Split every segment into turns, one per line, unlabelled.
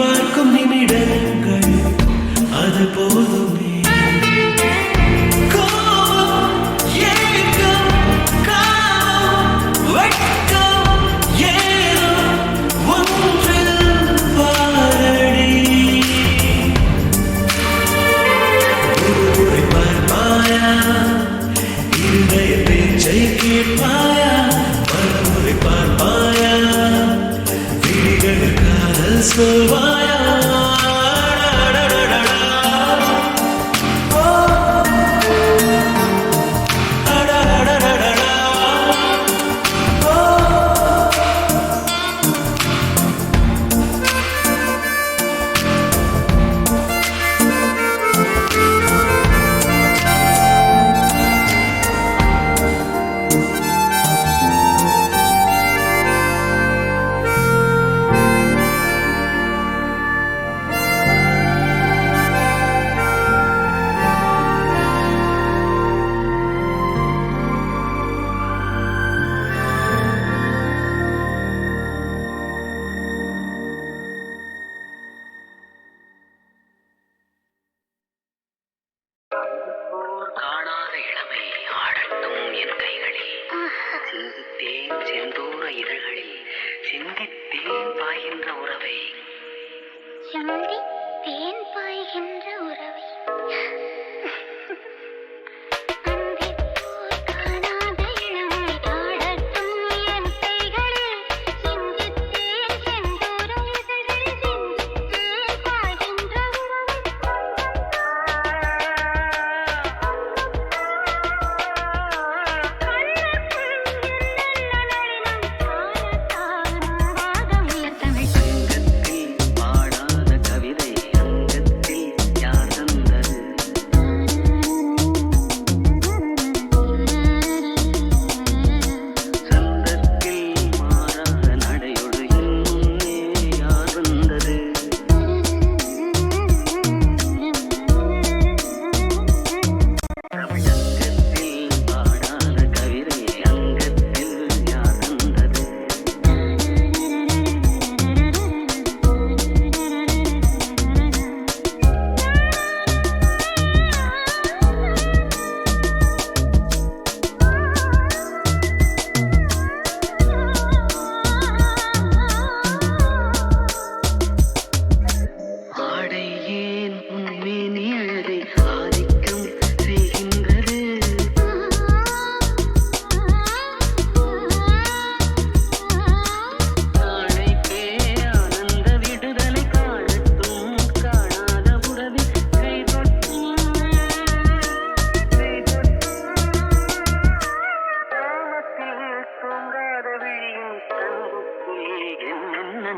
பார்க்கும் நிமிடங்கள் அது போதுமே. கோபம், ஏக்கம்,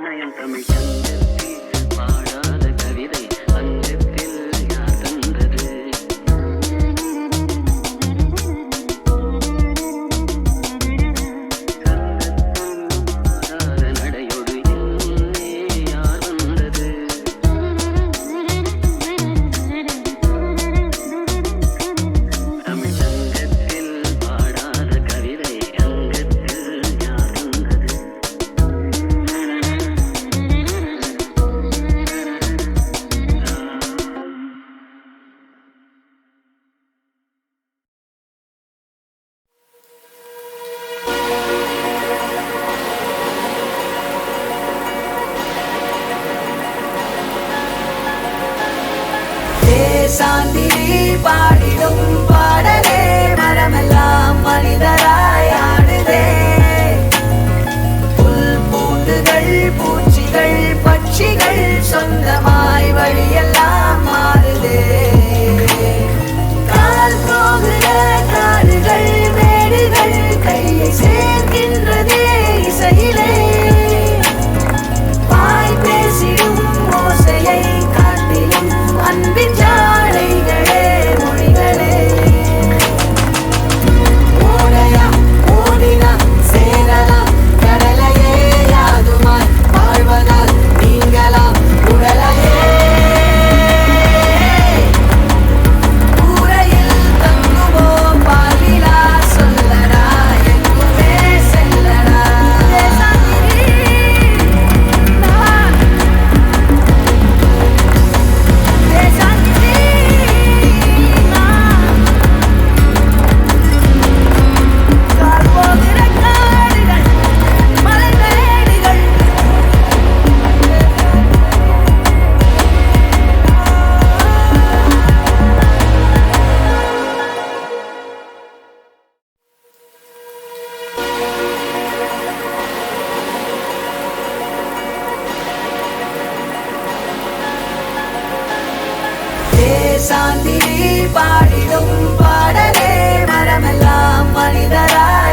那样的美，真的。it's.
சாந்தி
பாடிடும் பாடலே மரமெல்லாம் மனிதராய்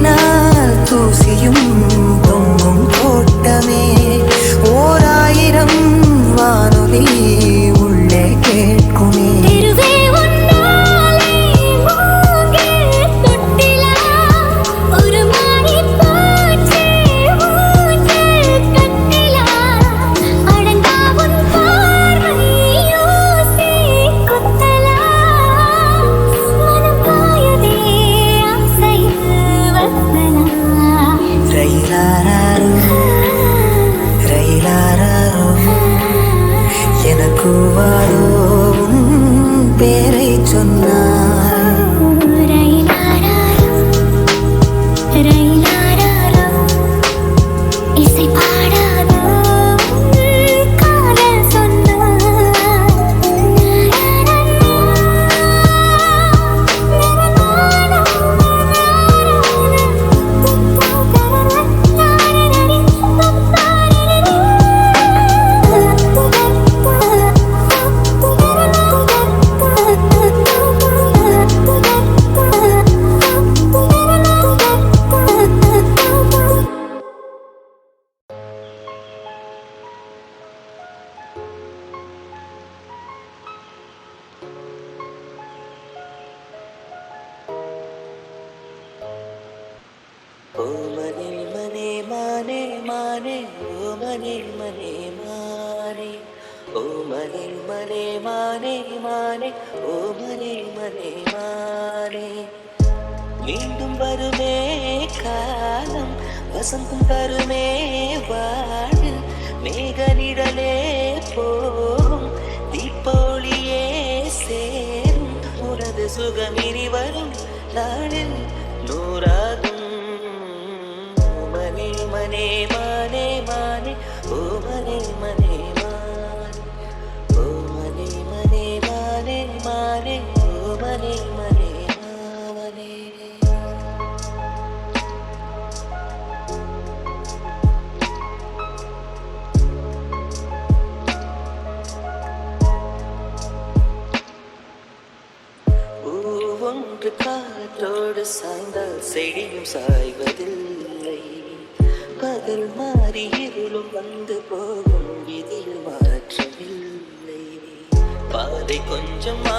na
ஓமனில் மனே மானே மானே ஓமனில் மனே. மானே ஓமனில் மனே மானே மானே ஓமனில் மனே மானே. மீண்டும் வருமே காலம் வசந்தம் தருமே வாடு மேக நிழலே போகும் தீப்பொழியே சேரும் உனது சுகமினி வரும் நாளில் சாய்வதில்லை. பகல் மாறி இருளும் வந்து போகும் விதியில் மாற்றமில்லை. பாதை கொஞ்சமா